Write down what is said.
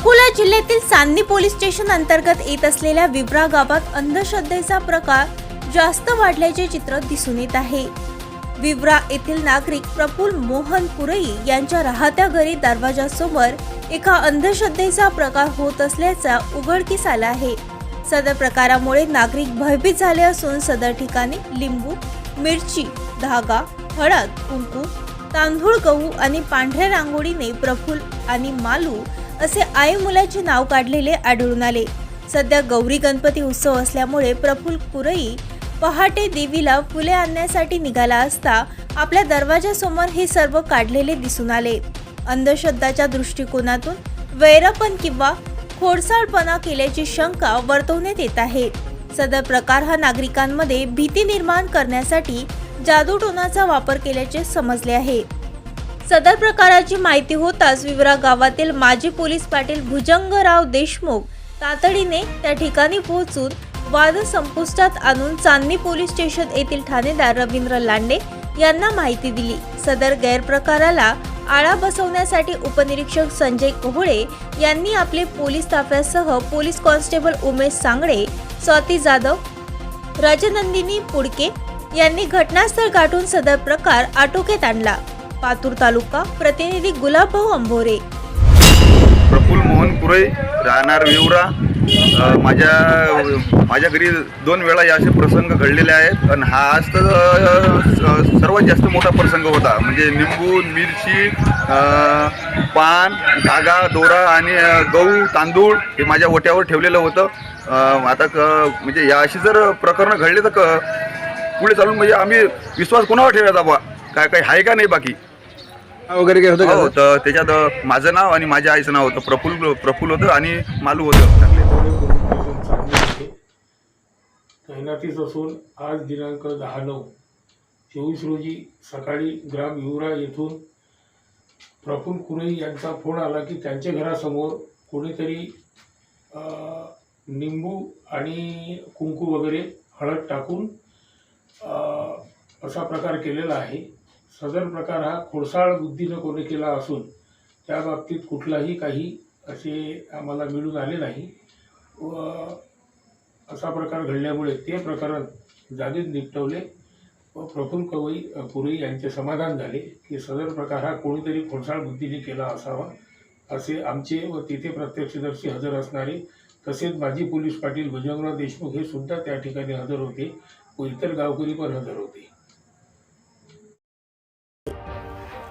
अकोला जिल्ह्यातील चांदणी police station अंतर्गत येत असलेल्या विब्रा गावात अंधश्रद्धेचा प्रकार जास्त वाढल्याचे चित्र दिसून येत आहे. विब्रा येथील नागरिक प्रफुल मोहन पुरई यांच्या राहत्या घरी दरवाजासमोर एका अंधश्रद्धेचा प्रकार होत असल्याचा उघडकीस आला आहे. सदर प्रकारामुळे नागरिक भयभीत झाले असून सदर ठिकाणी लिंबू मिरची धागा हळद कुंकू तांदूळ गहू आणि पांढऱ्या रांगोळीने प्रफुल आणि मालू असे आई मुलाचे नाव काढलेले आढळून आले. सध्या गौरी गणपती उत्सव असल्यामुळे प्रफुल्ल कुरई पहाटे देवीला फुले आणण्यासाठी निघाला असता आपल्या दरवाजासमोर हे सर्व काढलेले दिसून आले. अंधश्रद्धाच्या दृष्टिकोनातून वैरपण किंवा खोडसाळपणा केल्याची शंका वर्तवण्यात येत आहे. सदर प्रकार हा नागरिकांमध्ये भीती निर्माण करण्यासाठी जादूटोनाचा वापर केल्याचे समजले आहे. सदर प्रकाराची माहिती होताच विवरा गावातील माजी पोलीस पाटील भुजंगराव देशमुख तातडीने त्या ठिकाणी पोहोचून वाद संपुष्टात आणून चांदणी पोलीस स्टेशन येथील ठाणेदार रवींद्र लांडे यांना माहिती दिली. सदर गैरप्रकाराला आळा बसवण्यासाठी उपनिरीक्षक संजय कोहळे यांनी आपले पोलीस ताफ्यासह पोलीस कॉन्स्टेबल उमेश सांगडे स्वाती जाधव रजनंदिनी पुडके यांनी घटनास्थळ गाठून सदर प्रकार आटोक्यात आणला. पातूर तालुका प्रतिनिधी गुलाबभाऊ अंभोरे. प्रफुल मोहन कुरे राहणार विवरा. माझ्या माझ्या घरी दोन वेळा या असे प्रसंग घडलेले आहेत. आणि हा आज तर सर्वात जास्त मोठा प्रसंग होता. म्हणजे निंबू मिरची पान धागा दोरा आणि गहू तांदूळ हे माझ्या ओट्यावर ठेवलेलं होतं. आता क म्हणजे या अशी जर प्रकरणं घडले तर क पुढे चालून म्हणजे आम्ही विश्वास कोणावर ठेवायचा बा काय काही आहे का नाही बाकी? वगैरे काय होतं का तर त्याच्यात माझं नाव आणि माझ्या आईचं नाव होतं. प्रफुल्ल प्रफुल्ल होतं आणि मालू होतं. टाकले तैनातीच असून आज दिनांक दहा नऊ. चोवीस रोजी सकाळी ग्राम युवरा येथून प्रफुल्ल कुरई यांचा फोन आला की त्यांच्या घरासमोर कोणीतरी अ, निंबू आणि कुंकू वगैरे हळद टाकून अ, असा प्रकार केलेला आहे. सदर प्रकार हा खोडसाळ बुद्धीनं कोणी केला असून त्या बाबतीत कुठलाही काही असे आम्हाला मिळून आले नाही. व असा प्रकार घडल्यामुळे ते प्रकरण जागीच निपटवले व प्रफुल्ल कवई पुरी यांचे समाधान झाले की सदर प्रकार हा कोणीतरी खोडसाळ बुद्धीने केला असावा असे आमचे व तिथे प्रत्यक्षदर्शी हजर असणारे तसेच माजी पोलीस पाटील भुजंगराव देशमुख हे सुद्धा त्या ठिकाणी हजर होते व इतर गावकरी पण हजर होते.